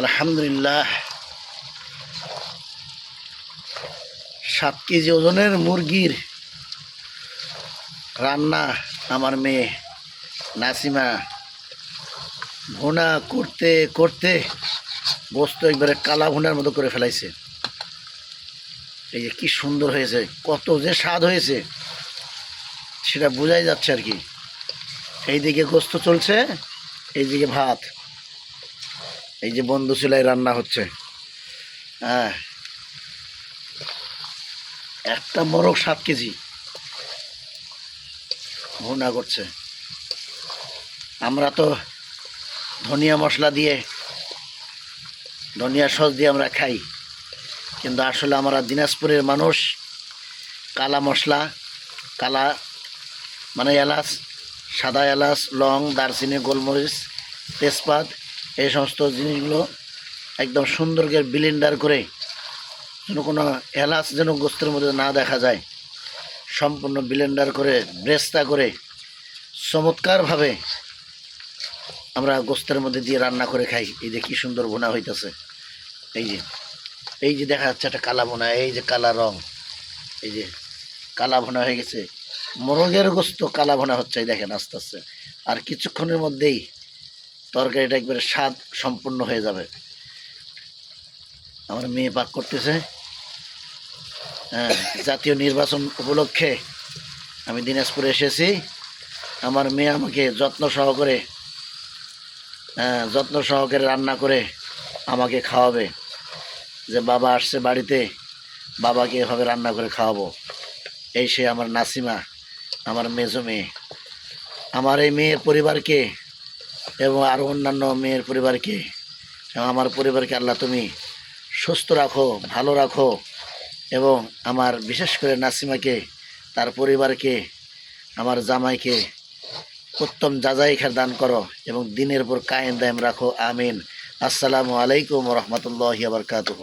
আলহামদুলিল্লাহ। সাত কেজি ওজনের মুরগির রান্না আমার মেয়ে নাসিমা ভুনা করতে করতে বস্তু একবারে কালা ভুনার মতো করে ফেলাইছে। এই যে কি সুন্দর হয়েছে, কত যে স্বাদ হয়েছে, সেটা বোঝাই যাচ্ছে আর কি। এইদিকে গোস্ত চলছে, এইদিকে ভাত। এই যে বন্ধু চুলাই রান্না হচ্ছে। হ্যাঁ। একটা মোরগ সাত কেজি। ভুনা করছে। আমরা তো ধনিয়া মশলা দিয়ে, ধনিয়া সস দিয়ে আমরা খাই। কিন্তু আসলে আমরা দিনাজপুরের মানুষ, কালা মশলা, কালা মানে এলাচ, সাদা এলাচ, লং, দারচিনি, গোলমরিচ, তেজপাত এই সমস্ত জিনিসগুলো একদম সুন্দর করে ব্লেন্ডার করে যেন কোনো এলাচ যেন গোস্তের মধ্যে না দেখা যায়, সম্পূর্ণ ব্লেন্ডার করে, ব্রেস্তা করে, চমৎকারভাবে আমরা গোস্তের মধ্যে দিয়ে রান্না করে খাই। এই যে কী সুন্দর ভুনা হইতেছে। এই যে এই যে দেখা যাচ্ছে একটা কালা ভুনা, এই যে কালা রং, এই যে কালা ভোনা হয়ে গেছে। মোরগের গোস্ত কালা ভোনা হচ্ছে দেখেন আস্তে আস্তে। আর কিছুক্ষণের মধ্যেই তরকারিটা একবারে স্বাদ সম্পূর্ণ হয়ে যাবে। আমার মেয়ে পাক করতেছে। হ্যাঁ জাতীয় নির্বাচন উপলক্ষে আমি দিনাজপুরে এসেছি। আমার মেয়ে আমাকে যত্ন সহকারে হ্যাঁ যত্ন সহকারে রান্না করে আমাকে খাওয়াবে। যে বাবা আসছে বাড়িতে, বাবাকে এভাবে রান্না করে খাওয়াবো। এই সে আমার নাসিমা, আমার মেজো মেয়ে। আমার এই মেয়ের পরিবারকে এবং আরও অন্যান্য মেয়ের পরিবারকে আমার পরিবারকে আল্লাহ তুমি সুস্থ রাখো, ভালো রাখো, এবং আমার বিশেষ করে নাসিমাকে, তার পরিবারকে, আমার জামাইকে উত্তম যাজাই খার দান করো এবং দিনের পর কায়েম দায়েম রাখো, আমিন। আসসালামু আলাইকুম রহমতুল্লাহ বারকাতুহ।